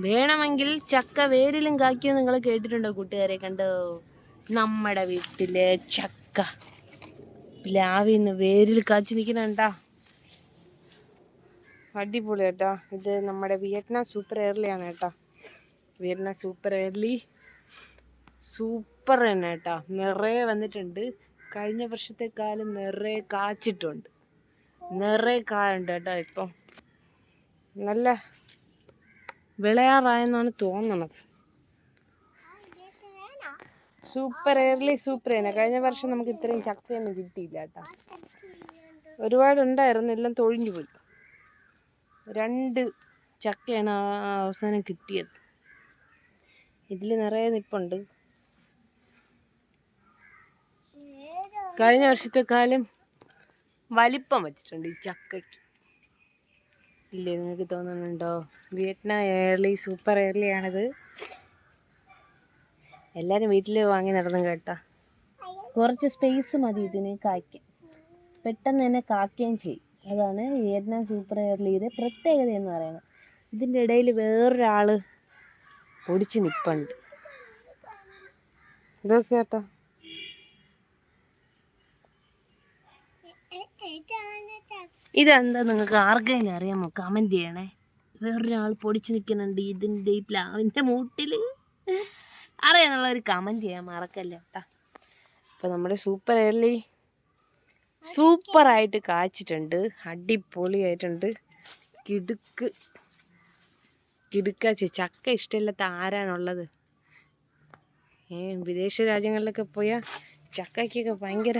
വേണമെങ്കിൽ ചക്ക വേരിലും കാക്കിയോ നിങ്ങൾ കേട്ടിട്ടുണ്ടോ കൂട്ടുകാരെ? കണ്ടോ? നമ്മുടെ വീട്ടിലെ ചക്ക. പ്ലാവിന്ന് വേരിൽ കാച്ചി നിൽക്കുന്നുണ്ടാ അടിപൊളി കേട്ടോ. ഇത് നമ്മുടെ വിയറ്റ്നാം സൂപ്പർ എയർലിയാണ് കേട്ടോ. വിയറ്റ്നാം സൂപ്പർ എയർലി സൂപ്പർ തന്നെ കേട്ടോ. നിറയെ വന്നിട്ടുണ്ട്. കഴിഞ്ഞ വർഷത്തെ കാലം നിറയെ കാച്ചിട്ടുണ്ട്. നിറയെ കായുണ്ട് കേട്ടോ ഇപ്പം. നല്ല വിളയാറായെന്നാണ് തോന്നണത്. സൂപ്പർ എയർലി സൂപ്പർ തന്നെ. കഴിഞ്ഞ വർഷം നമുക്ക് ഇത്രയും ചക്കയൊന്നും കിട്ടിയില്ല കേട്ടോ. ഒരുപാടുണ്ടായിരുന്നു. എല്ലാം തൊഴിഞ്ഞു പോയി. രണ്ട് ചക്കയാണ് അവസാനം കിട്ടിയത്. ഇതിൽ നിറയെ നിപ്പുണ്ട്. കഴിഞ്ഞ വർഷത്തെക്കാലം വലിപ്പം വെച്ചിട്ടുണ്ട് ഈ ചക്കയ്ക്ക്. ഇല്ലേ നിങ്ങൾക്ക് തോന്നുന്നുണ്ടോ? വിയറ്റ്നാം എയർലി സൂപ്പർ എയർലി ആണിത് എല്ലാവരും വീട്ടിൽ വാങ്ങി നടന്നു കേട്ടോ. കുറച്ച് സ്പേസ് മതി ഇതിന് കായ്ക്കാൻ. പെട്ടെന്ന് തന്നെ കാക്കുകയും ചെയ്യും. അതാണ് വിയറ്റ്നാം സൂപ്പർ എയർലിയുടെ പ്രത്യേകത എന്ന് പറയുന്നത്. ഇതിന്റെ ഇടയിൽ വേറൊരാൾ ഒടിച്ച് നിൽപ്പുണ്ട് ഇതൊക്കെ കേട്ടോ. ഇതെന്താ നിങ്ങൾക്ക് ആർക്കെങ്കിലും അറിയാമോ? കമന്റ് ചെയ്യണേ. വേറൊരാൾ പൊടിച്ചു നിൽക്കുന്നുണ്ട് ഇതിന്റെ ഈ പ്ലാവിന്റെ മൂട്ടിൽ അറിയാന്നുള്ള ഒരു കമന്റ് ചെയ്യാൻ മറക്കല്ല കേട്ടാ അപ്പോൾ നമ്മുടെ സൂപ്പർ എയർലി സൂപ്പറായിട്ട് കാച്ചിട്ടുണ്ട്. അടിപൊളിയായിട്ടുണ്ട്. കിടുക്ക്. കിടുക്കാച്ചി ചക്ക ഇഷ്ടമില്ലാത്ത ആരാണുള്ളത്? ഏ വിദേശ രാജ്യങ്ങളിലൊക്കെ പോയാൽ ചക്കയ്ക്കൊക്കെ ഭയങ്കര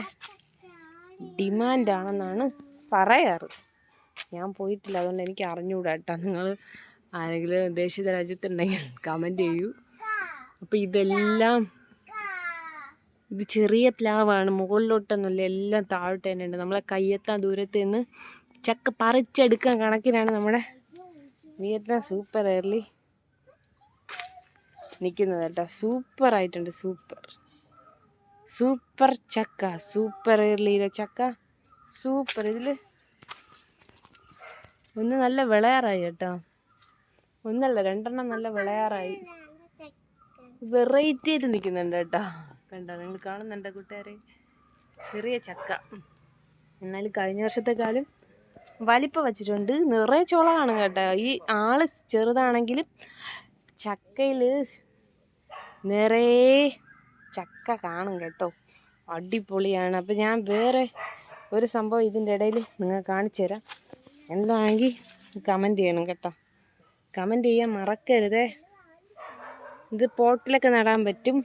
ഡിമാൻഡാണെന്നാണ് പറയാറ്. ഞാൻ പോയിട്ടില്ല അതുകൊണ്ട് എനിക്ക് അറിഞ്ഞുകൂടാ കേട്ടോ നിങ്ങൾ ആരെങ്കിലും ദേശീയ രാജ്യത്തുണ്ടെങ്കിൽ കമന്റ് ചെയ്യൂ. അപ്പോൾ ഇതെല്ലാം ഇത് ചെറിയ പ്ലാവാണ്. മുകളിലോട്ടൊന്നുമില്ല എല്ലാം താഴോട്ട് തന്നെ ഉണ്ട്. നമ്മളെ കയ്യെത്താൻ ദൂരത്ത് നിന്ന് ചക്ക പറിച്ചെടുക്കാൻ കണക്കിനാണ് നമ്മുടെ വിയറ്റ്നാം സൂപ്പർ എയർലി നിൽക്കുന്നത് കേട്ടോ. സൂപ്പർ ആയിട്ടുണ്ട് സൂപ്പർ. സൂപ്പർ ചക്ക സൂപ്പർ എയർലിയിലെ ചക്ക സൂപ്പർ ഇതിൽ ഒന്ന് നല്ല വിളയാറായി കേട്ടോ. ഒന്നല്ല രണ്ടെണ്ണം നല്ല വിളയാറായി. വെറൈറ്റി ആയിട്ട് നിൽക്കുന്നുണ്ട് കേട്ടോ. കണ്ടോ നിങ്ങൾ കാണുന്നുണ്ടോ കൂട്ടുകാരെ? ചെറിയ ചക്ക. എന്നാലും കഴിഞ്ഞ വർഷത്തെക്കാളും വലിപ്പം വച്ചിട്ടുണ്ട്. നിറയെ ചോള കാണും കേട്ടോ. ഈ ആൾ ചെറുതാണെങ്കിലും ചക്കയിൽ നിറയെ ചക്ക കാണും കേട്ടോ. അടിപൊളിയാണ്. അപ്പം ഞാൻ വേറെ ഒരു സംഭവം ഇതിന്റെ ഇടയിൽ നിങ്ങൾ കാണിച്ചു തരാം. എന്താണെങ്കിൽ കമന്റ് ചെയ്യണം കേട്ടോ. കമന്റ് ചെയ്യാൻ മറക്കരുതേ. ഇത് പോട്ടിലൊക്കെ നടാൻ പറ്റും.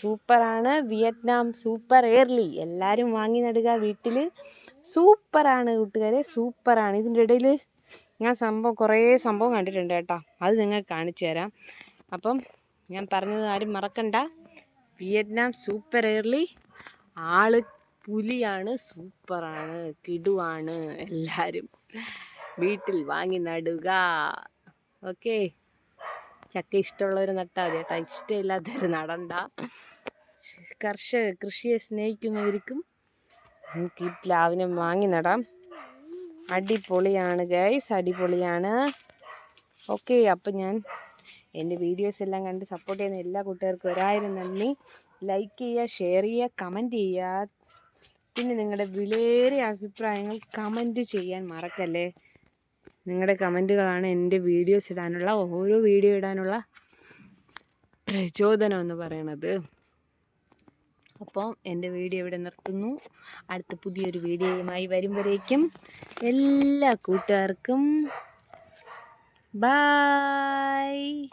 സൂപ്പറാണ്. Vietnam super early. എല്ലാവരും വാങ്ങി നടുക വീട്ടിൽ സൂപ്പറാണ് കൂട്ടുകാരെ. സൂപ്പറാണ്. ഇതിന്റെ ഇടയിൽ ഞാൻ സംഭവം കുറേ സംഭവം കണ്ടിട്ടുണ്ട് കേട്ടോ. അത് നിങ്ങൾക്ക് കാണിച്ചു തരാം. അപ്പം ഞാൻ പറഞ്ഞത് ആരും മറക്കണ്ട. Vietnam super early. ആൾ പുലിയാണ് സൂപ്പറാണ് കിടുവാണ് എല്ലാവരും വീട്ടിൽ വാങ്ങി നടുക. ഓക്കെ. ചക്ക ഇഷ്ടമുള്ളവർ നട്ടാൽ മതി കേട്ടോ. ഇഷ്ടമില്ലാത്തവർ നടണ്ട. കർഷക കൃഷിയെ സ്നേഹിക്കുന്നവർക്കും നമുക്ക് ഈ പ്ലാവിനെ വാങ്ങി നടാം. അടിപൊളിയാണ് ഗൈസ് അടിപൊളിയാണ്. ഓക്കെ അപ്പം ഞാൻ എന്റെ വീഡിയോസ് എല്ലാം കണ്ട് സപ്പോർട്ട് ചെയ്യുന്ന എല്ലാ കൂട്ടുകാർക്കും ഒരായിരം നന്ദി. ലൈക്ക് ചെയ്യുക ഷെയർ ചെയ്യുക കമന്റ് ചെയ്യുക. പിന്നെ നിങ്ങളുടെ വിലയേറിയ അഭിപ്രായങ്ങൾ കമന്റ് ചെയ്യാൻ മറക്കല്ലേ? നിങ്ങളുടെ കമന്റുകളാണ് എന്റെ വീഡിയോസ് ഇടാനുള്ള ഓരോ വീഡിയോ ഇടാനുള്ള പ്രചോദനം എന്ന് പറയണത്. അപ്പോൾ എന്റെ വീഡിയോ ഇവിടെ നിർത്തുന്നു. അടുത്ത പുതിയൊരു വീഡിയോയുമായി വരുമ്പോഴേക്കും എല്ലാ കൂട്ടുകാർക്കും Bye!